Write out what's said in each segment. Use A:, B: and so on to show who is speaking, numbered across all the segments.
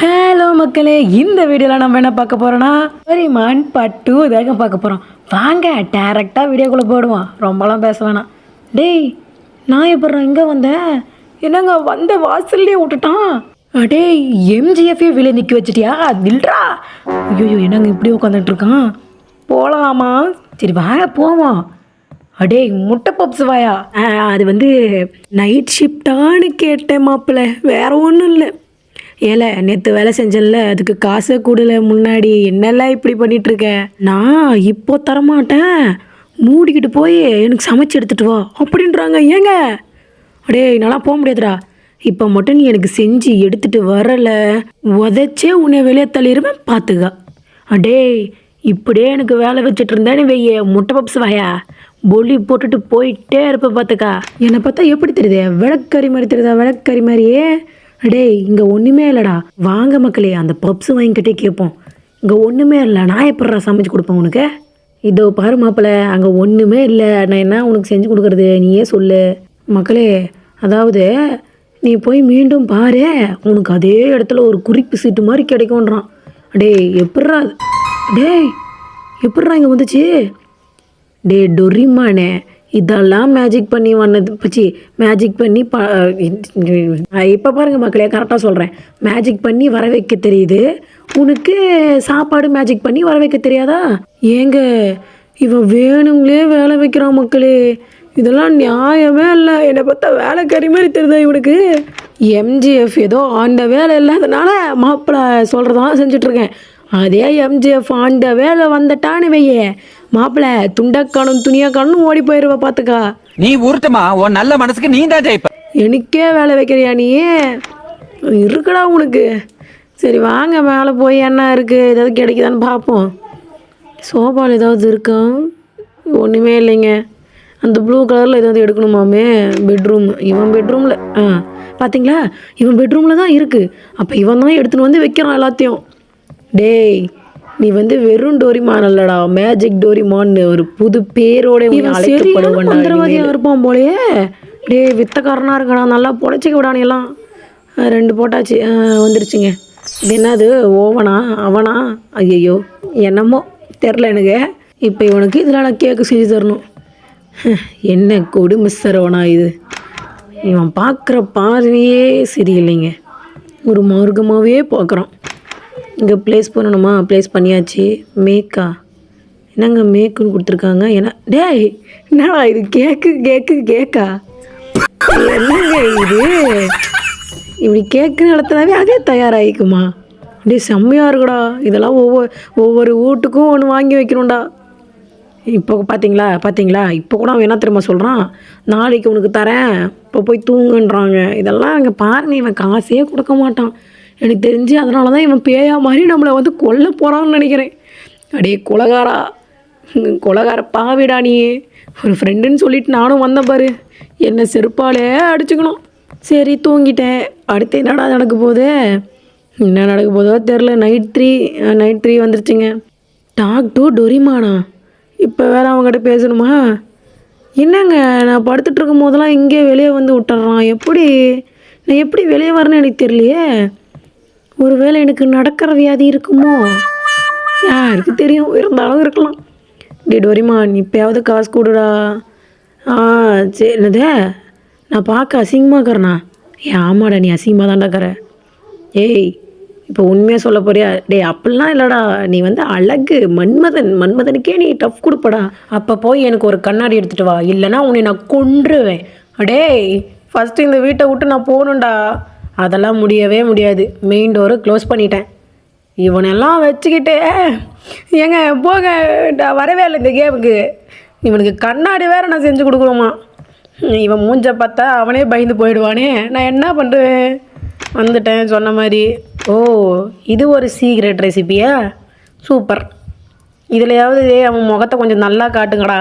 A: Hello மக்களே இந்த வீடியோவில் நம்ம என்ன பார்க்க போகிறோன்னா பெரியமான் பட்டு இதாக பார்க்க போகிறோம் வாங்க டேரெக்டாக வீடியோக்குள்ளே போடுவோம். ரொம்பலாம் பேச வேணாம். டேய் நான் எப்படி இங்கே வந்தேன் என்னங்க வந்த வாசல்லே விட்டுட்டான். அடேய் எம்ஜிஎஃபே வெளியே நிற்க வச்சிட்டியா? நில்றா. ஐயோ என்னங்க இப்படி உட்காந்துட்ருக்கான் போகலாமா சரி வாங்க போவோம். அடே முட்டை பப்ஸ் வாயா? ஆ, அது வந்து நைட் ஷிஃப்டான்னு கேட்டேன் மாப்பிள்ள. வேற ஒன்றும் இல்லை. ஏல நேற்று வேலை செஞ்சேன்ல அதுக்கு காசை கூடல முன்னாடி என்னெல்லாம் இப்படி பண்ணிட்டு நான் இப்போ தரமாட்டேன். மூடிக்கிட்டு போய் எனக்கு சமைச்சு எடுத்துட்டு வா அப்படின்றாங்க. ஏங்க? அடே என்னால் போக முடியாதுடா. இப்போ மட்டும் நீ எனக்கு செஞ்சு எடுத்துட்டு வரல. உதச்சே உன்னை வெளியே தள்ளிடுவேன் பார்த்துக்க அடே இப்படியே எனக்கு வேலை வச்சுட்டு இருந்தேன்னு வெய்ய முட்டை பப்ஸ் வாயா. பொலி போட்டுட்டு போயிட்டே இருப்ப பார்த்துக்கா என்னை பார்த்தா எப்படி தெரியுது? விளக்கறி மாதிரி தெரியுதா? விளக்கறி மாதிரியே. டேய் இங்கே ஒன்றுமே இல்லைடா. வாங்க மக்களே அந்த பப்ஸ் வாங்கிக்கிட்டே கேட்போம் இங்கே ஒன்றுமே இல்லை நான் எப்படா சமைச்சு கொடுப்பேன் உனக்கு? இதோ பாரு மாப்பிள்ள அங்கே ஒன்றுமே இல்லை நான் என்ன உனக்கு செஞ்சு கொடுக்குறது நீயே சொல்லு. மக்களே அதாவது நீ போய் மீண்டும் பாரு உனக்கு அதே இடத்துல ஒரு குறிப்பு சீட்டு மாதிரி கிடைக்கும்ன்றான். டேய் எப்பட்றா டேய் எப்பட்றா இங்கே வந்துச்சு? டே டொரிமானே. இதெல்லாம் மேஜிக் பண்ணி வந்தது. பச்சி மேஜிக் பண்ணி ப இப்போ பாருங்கள் மக்களே கரெக்டாக சொல்கிறேன் மேஜிக் பண்ணி வர வைக்க தெரியுது. உனக்கு சாப்பாடு மேஜிக் பண்ணி வர வைக்க தெரியாதா? ஏங்க இவன் வேணுங்களே வேலை வைக்கிறான் மக்களே. இதெல்லாம் நியாயமே இல்லை. என்னை பார்த்தா வேலைக்காரி மாதிரி தெரியுதா இவனுக்கு? எம்ஜிஎஃப் ஏதோ ஆண்ட வேலை இல்லாதனால மாப்பிள்ளை சொல்கிறதான் செஞ்சிட்ருக்கேன் அதே எம்ஜிஎஃப் ஆண்ட வேலை வந்துட்டான்னு வையே. மாப்பிள்ளை துண்டக்கானும் துணியாக்கானும் ஓடி போயிடுவ பார்த்துக்கா
B: நீ உருட்டுமா? உன் நல்ல மனசுக்கு நீ தான் ஜெயிப்ப.
A: எனக்கே வேலை வைக்கிறியா நீ? இருக்குடா உனக்கு. சரி வாங்க மேலே போய் என்ன இருக்குது ஏதாவது கிடைக்குதான்னு பார்ப்போம் சோபாவில் ஏதாவது இருக்கா? ஒன்றுமே இல்லைங்க. அந்த ப்ளூ கலரில் ஏதாவது எடுக்கணுமாமே? பெட்ரூம் இவன் பெட்ரூமில் ஆ பார்த்தீங்களா இவன் பெட்ரூமில் தான் இருக்குது அப்போ இவன் தான் எடுத்துன்னு வந்து வைக்கிறான் எல்லாத்தையும். டேய் நீ வந்து வெறும் டோரிமான் இல்லடா மேஜிக் டோரிமான்னு ஒரு புது பேரோட மந்திரவாதியாக இருப்பான் போலயே. டேய் வித்தக்காரனா இருக்கடா நல்லா பொழைச்சிக்க விடானே எல்லாம். ஆ, ரெண்டு போட்டாச்சு. வந்துருச்சுங்க. என்னது ஓவனா அவனா? ஐயையோ என்னமோ தெரில எனக்கு. இப்போ இவனுக்கு நான் கேக்கு செஞ்சு தரணும். என்ன கொடுமை சரவணா இது. இவன் பார்க்குற பார்வையே சரியில்லைங்க. ஒரு மார்க்கமாகவே பார்க்குறான் இங்கே ப்ளேஸ் பண்ணணுமா ப்ளேஸ் பண்ணியாச்சு. மேக்கா. என்னங்க மேக்குன்னு கொடுத்துருக்காங்க? ஏன்னா டேய் என்னடா இது? கேக்கு கேக்கு கேக்கா. என்னங்க இது? இப்படி கேக்கு நடத்தினாவே அதே தயாராகிக்குமா? அப்படியே செம்மையாக இருக்குடா. இதெல்லாம் ஒவ்வொரு ஒவ்வொரு வீட்டுக்கும் ஒன்று வாங்கி வைக்கணும்டா. இப்போ பார்த்தீங்களா பார்த்தீங்களா இப்போ கூட அவன் என்ன தெரியுமா சொல்கிறான் நாளைக்கு உனக்கு தரேன். இப்போ போய் தூங்குன்றாங்க. இதெல்லாம் அங்கே பாருங்க இவன் காசே கொடுக்க மாட்டான். எனக்கு தெரிஞ்சு அதனால தான் இவன் பேயா மாதிரி நம்மளை வந்து கொல்ல போகிறான்னு நினைக்கிறேன். அடே கொலகாரா கொலகார பாவிடா நீ. ஒரு ஃப்ரெண்டுன்னு சொல்லிட்டு நானும் வந்தேன் பாரு. என்னை செருப்பாலே அடிச்சுக்கணும். சரி தூங்கிட்டேன். அடுத்து என்னடா நடக்க போகுது? என்ன நடக்க போதோ தெரில நைட் த்ரீ நைட் த்ரீ வந்துருச்சுங்க. டாக் டூ டொரிமானா? இப்போ வேறு அவங்ககிட்ட பேசணுமா? என்னங்க நான் படுத்துட்டு இருக்கும் போதெல்லாம் இங்கே வெளியே வந்து விட்டுறான். எப்படி? நான் எப்படி வெளியே வரேன்னு எனக்கு தெரியலையே. ஒருவேளை எனக்கு நடக்கிற வியாதி இருக்குமோ? யாருக்கு தெரியும்? இருந்தாலும் இருக்கலாம். டே நீ இப்போயாவது காசு கொடுடா. ஆ சரி என்னது? நான் பார்க்க அசிங்கமாக இருக்கிறனா ஏ ஆமாடா நீ அசிங்கமாக தான்டா ஏய் இப்போ உண்மையாக சொல்ல போறியா? டேய் அப்படிலாம் இல்லைடா. நீ வந்து அழகு மன்மதன் மன்மதனுக்கே நீ டஃப் கொடுப்படா. அப்போ போய் எனக்கு ஒரு கண்ணாடி எடுத்துகிட்டு வா. இல்லைன்னா உன்னை நான் கொன்றுவேன். அடே ஃபஸ்ட்டு இந்த வீட்டை விட்டு நான் போகணும்டா. அதெல்லாம் முடியவே முடியாது. மெயின் டோரு க்ளோஸ் பண்ணிட்டேன். இவனெல்லாம் வச்சுக்கிட்டு ஏங்க போங்க நான் வரவே இல்லை இந்த கேமுக்கு இவனுக்கு கண்ணாடி வேறு நான் செஞ்சு கொடுக்கணுமா? இவன் மூஞ்ச பார்த்தா அவனே பயந்து போயிடுவானே. நான் என்ன பண்ணுவேன் வந்துட்டேன் சொன்ன மாதிரி. ஓ இது ஒரு சீக்ரெட் ரெசிபியா சூப்பர். இதுலையாவது அவன் முகத்தை கொஞ்சம் நல்லா காட்டுங்கடா.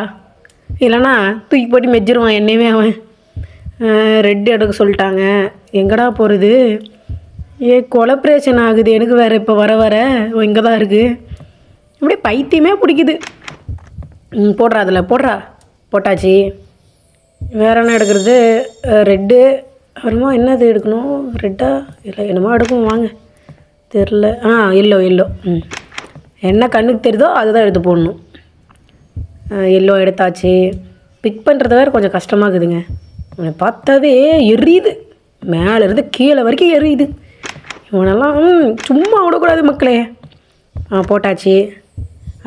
A: இல்லைனா தூக்கி போட்டு மெச்சிருவான் என்னையுமே அவன். ரெட் எடுக்க சொல்லிட்டாங்க. எங்கடா போகிறது ஏ கொலப்ரேஷன் ஆகுது. எனக்கு வேறு இப்போ வர வர. இங்கே தான் இருக்குது அப்படியே பைத்தியமே பிடிக்குது. ம் போடுறா அதில் போடுறா. போட்டாச்சு. வேற என்ன எடுக்கிறது? ரெட்டு. அப்புறமா என்னது எடுக்கணும்? ரெட்டா? இல்லை என்னமோ எடுக்கும் வாங்க. தெரில ஆ எல்லோ எல்லோ ம். என்ன கண்ணுக்கு தெரியுதோ அதுதான் எடுத்து போடணும். எல்லோ எடுத்தாச்சு. பிக் பண்ணுறது வேறு கொஞ்சம் கஷ்டமாக இருக்குதுங்க இவனை பார்த்தாவே எரியுது. மேலேருந்து கீழே வரைக்கும் எரியுது. இவனெல்லாம் சும்மா விடக்கூடாது மக்களே. ஆ போட்டாச்சு.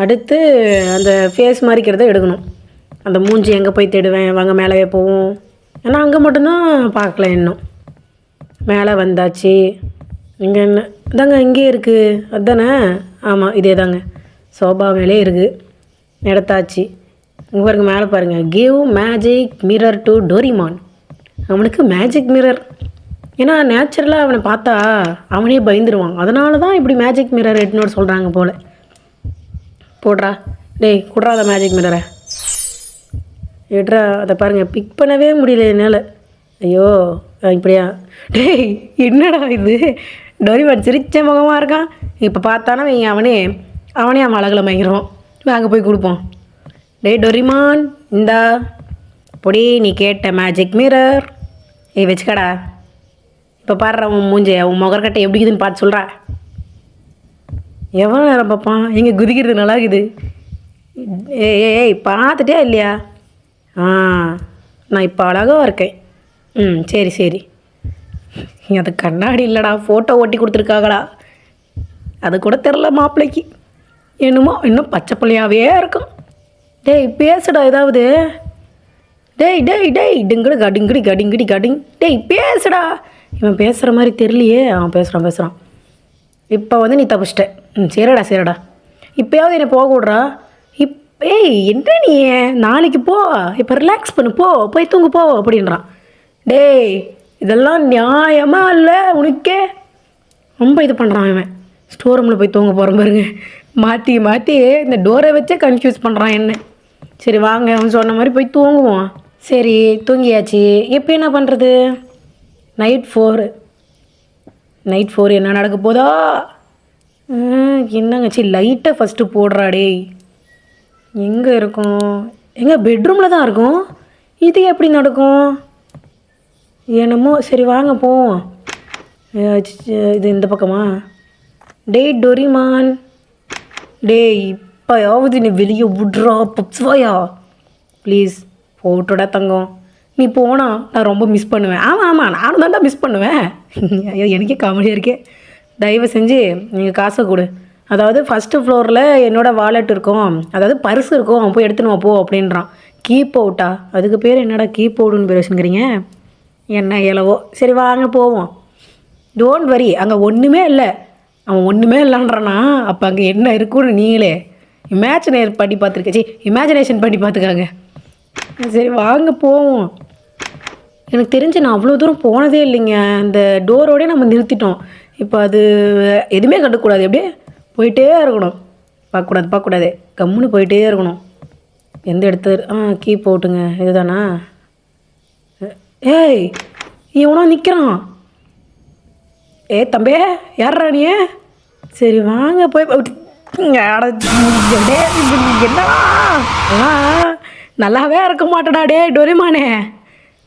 A: அடுத்து அந்த ஃபேஸ் மாதிரிக்கிறத எடுக்கணும். அந்த மூஞ்சி எங்கே போய் தேடுவேன்? வாங்க மேலேயே போவோம். ஏன்னா அங்கே மட்டும்தான் பார்க்கல இன்னும். மேலே வந்தாச்சு. இங்கே என்ன இதாங்க இங்கேயே இருக்குது அதுதானே ஆமாம் இதே தாங்க சோபா மேலே இருக்குது நடத்தாச்சு இங்கே பாருங்க மேலே பாருங்கள் give magic mirror to Doraemon அவனுக்கு மேஜிக் மிரர் ஏன்னா நேச்சுரலாக அவனை பார்த்தா அவனே பயந்துருவான். அதனால தான் இப்படி மேஜிக் மிரர் எடுத்துன்னு சொல்கிறாங்க போல். போடுறா. டேய் குட்றா மேஜிக் மிரரை எடுறா. அதை பாருங்கள் பிக் பண்ணவே முடியல என்னால். ஐயோ இப்படியா? டேய் என்னடா இது? டோரிமான் சிரிச்ச முகமாக இருக்கான். இப்போ பார்த்தானா வைங்க அவனே அவனே அவன் அழகில் மயங்கிடுவான் அங்கே போய் கொடுப்போம் டேய் டொரிமான் இந்தா. பொடி நீ கேட்ட மேஜிக் மிரர் ஏய் வச்சுக்கடா. இப்போ பாடுற உன் மூஞ்ச உன் முகர்கட்டை எப்படி இருக்குதுன்னு பார்த்து சொல்கிறா எவ்வளோ நேரம் பார்ப்பான்? எங்கே குதிக்கிறது நல்லா இருக்குது. ஏ ஏய், ஏய் பார்த்துட்டே இல்லையா? ஆ நான் இப்போ அழகாக இருக்கேன். ம் சரி சரி. அது கண்ணாடி இல்லைடா ஃபோட்டோ ஓட்டி கொடுத்துருக்காங்களா அது கூட தெரில மாப்பிள்ளைக்கு என்னமோ இன்னும் பச்சை பிள்ளையாகவே இருக்கும். டேய் பேசுடா ஏதாவது. டேய் டேய் டேய் டிங்குடு கடிங்குடி கடிங்குடி கடிங் டேய் பேசுடா. இவன் பேசுகிற மாதிரி தெரியலையே. அவன் பேசுகிறான் பேசுகிறான் இப்போ வந்து நீ தப்பிச்சிட்ட. ம் சரிடா சரிடா. இப்போயாவது என்னை போக விட்றா? இப் ஏய் என்ன நீ? நாளைக்கு போ. இப்போ ரிலாக்ஸ் பண்ணு. போ போய் தூங்கு போ அப்படின்றான். டேய் இதெல்லாம் நியாயமாக இல்லை உனக்கே? ரொம்ப இது பண்ணுறான் இவன். ஸ்டோர் ரூமில் போய் தூங்க போகிறேன் பாருங்க. மாற்றி மாற்றி இந்த டோரை வச்சே கன்ஃபியூஸ் பண்ணுறான் என்ன. சரி வாங்க. அவன் சொன்ன மாதிரி போய் தூங்குவோம் சரி தூங்கியாச்சு. இப்போ என்ன பண்ணுறது நைட் ஃபோரு. நைட் ஃபோர் என்ன நடக்க போதா? ம், என்னங்க லைட்டை ஃபஸ்ட்டு போடுறா டேய். எங்கே இருக்கும்? எங்கே பெட்ரூமில் தான் இருக்கும்? இது எப்படி நடக்கும்? என்னமோ சரி வாங்க போவோம். இது இந்த பக்கமா? டேய் டொரிமான். டேய் இப்போயாவது நீ வெளியே விட்றா பப்ஸ்வாயா ப்ளீஸ் போட்டுடா தங்கம். நீ போனால் நான் ரொம்ப மிஸ் பண்ணுவேன். ஆமாம் ஆமாம் நானும் தான்டா மிஸ் பண்ணுவேன். ஐயோ எனக்கே காமெடியாக இருக்கே. தயவு செஞ்சு நீங்கள் காசை கொடு. அதாவது ஃபஸ்ட்டு ஃப்ளோரில் என்னோடய வாலெட் இருக்கும். அதாவது பர்ஸ் இருக்கும். அவன் போய் எடுத்துன்னு போ அப்படின்றான். கீப் அவுட்டா அதுக்கு பேர் என்னடா கீப் அவுட்டுன்னு பேர் வச்சுக்கிறீங்க என்ன இலவோ சரி வாங்க போவோம். டோன்ட் வரி அங்கே ஒன்றுமே இல்லை. அவன் ஒன்றுமே இல்லைன்றானா? அப்போ அங்கே என்ன இருக்குன்னு நீங்களே. இமேஜினேட் பண்ணி பார்த்துருக்கேன் பார்த்துருக்கச்சி இமேஜினேஷன் பண்ணி பார்த்துக்காங்க. சரி வாங்க போவோம் எனக்கு தெரிஞ்சு நான் அவ்வளோ தூரம் போனதே இல்லைங்க அந்த டோரோடே நம்ம நிறுத்திட்டோம் இப்போ அது எதுவுமே கண்டுக்கூடாது எப்படியே போயிட்டே இருக்கணும் பார்க்கக்கூடாது பார்க்கக்கூடாது கம்முன்னு போயிட்டே இருக்கணும் எந்த இடத்து ஆ கீ போட்டுங்க இதுதானா ஏய் இவனா நிற்கிறான் ஏ தம்பி யார்ரா நீ சரி வாங்க போய் இங்க அட, என்னடா நல்லாவே இருக்க மாட்டடா டே டொரிமானே.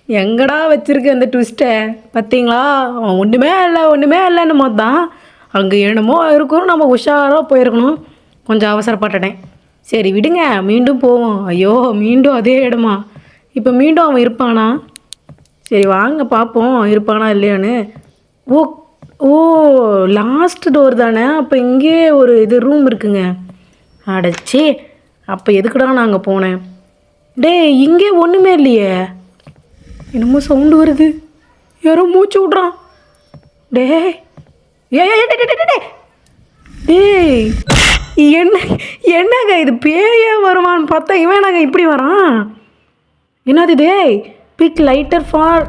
A: எங்கடா வச்சுருக்கு அந்த ட்விஸ்ட்டை பார்த்தீங்களா அவன் ஒன்றுமே இல்லை ஒன்றுமே இல்லைன்னு மொத்தான் அங்கே என்னமோ இருக்கிறோம் நம்ம உஷாராக போயிருக்கணும். கொஞ்சம் அவசரப்பட்டுட்டேன். சரி விடுங்க மீண்டும் போவோம். ஐயோ மீண்டும் அதே இடமா? இப்போ மீண்டும் அவன் இருப்பானா? சரி வாங்க பார்ப்போம் இருப்பானா இல்லையான்னு. ஓ ஓ லாஸ்ட் டோர் தானே? அப்போ இங்கே ஒரு இது ரூம் இருக்குங்க. அடச்சி அப்போ எதுக்குடா நான் அங்கே போனேன்? டேய் இங்கே ஒன்றுமே இல்லையே. என்னமோ சவுண்டு வருது. யாரோ மூச்சு விட்றான். டேய் ஏ டே, டே. டேய் என்ன என்னங்க இது? பேயே வருவான்னு பார்த்தா இவன் நாங்கள் இப்படி வரான்? என்னது டேய் பிக் லைட்டர் ஃபார்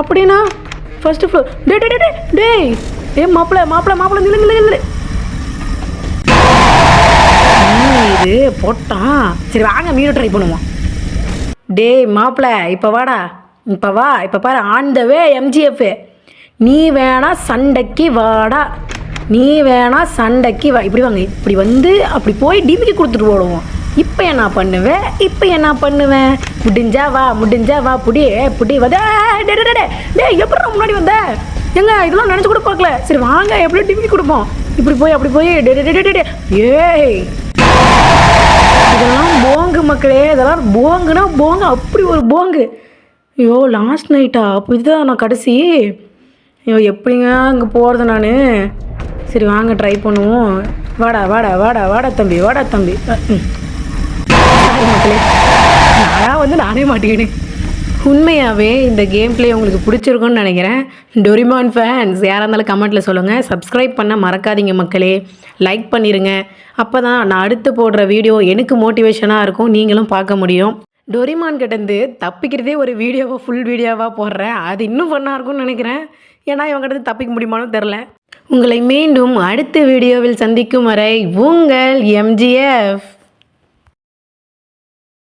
A: அப்படின்னா ஃபஸ்ட்டு ஃப்ளோர் டே டே டே, டே டேய். ஏ மாப்பிள மாப்பிள மாப்பிள நில்லு நில்லு. இது போட்டான் சரி வாங்க மீனு ட்ரை பண்ணுவோம். டேய் மாப்பிள இப்போ வாடா. இப்போ வா இப்போ பாரு ஆன் த வே எம்ஜிஎஃப் நீ வேணா சண்டைக்கு வாடா. நீ வேணா சண்டைக்கு வா. இப்படி வாங்க. இப்படி வந்து அப்படி போய் டிமிக்கு கொடுத்துட்டு போடுவோம் இப்போ என்ன பண்ணுவேன் இப்போ என்ன பண்ணுவேன் முடிஞ்சா வா முடிஞ்சா வா புடி புடி வதே டே டே, டே, டே டேய் எப்படி முன்னாடி வந்த? எங்க இதெல்லாம் நினச்சி கூட பார்க்கல. சரி வாங்க எப்படியும் டிவி கொடுப்போம்? இப்படி போய் அப்படி போய் டே, டே, டே, டே. ஏய் இதெல்லாம் போங்கு மக்களே இதெல்லாம் போங்குனா போங்க அப்படி ஒரு போங்கு. ஐயோ லாஸ்ட் நைட்டா அப்போ இதுதான் நான் கடைசி. ஐயோ எப்படிங்க அங்கே போகிறது நான்? சரி வாங்க ட்ரை பண்ணுவோம். வாடா வாடா வாடா வாடா தம்பி வாடா தம்பி. ம். மக்களே. நான் வந்து நானே மாட்டேங்கினேன் உண்மையாகவே இந்த கேம் பிளே உங்களுக்கு பிடிச்சிருக்கும்னு நினைக்கிறேன். டொரிமான் ஃபேன்ஸ் யாராக இருந்தாலும் கமெண்ட்டில் சொல்லுங்கள் சப்ஸ்கிரைப் பண்ண மறக்காதீங்க மக்களே. லைக் பண்ணிடுங்க அப்போ தான் நான் அடுத்து போடுற வீடியோ எனக்கு மோட்டிவேஷனாக இருக்கும். நீங்களும் பார்க்க முடியும். டொரிமான் கிட்டேருந்து தப்பிக்கிறதே ஒரு வீடியோவை ஃபுல் வீடியோவாக போடுறேன். அது இன்னும் ஃபன்னாக இருக்கும்னு நினைக்கிறேன். ஏன்னா இவங்ககிட்ட தப்பிக்க முடியுமான்னு தெரில உங்களை மீண்டும் அடுத்த வீடியோவில் சந்திக்கும் வரை உங்கள் எம்ஜிஎஃப்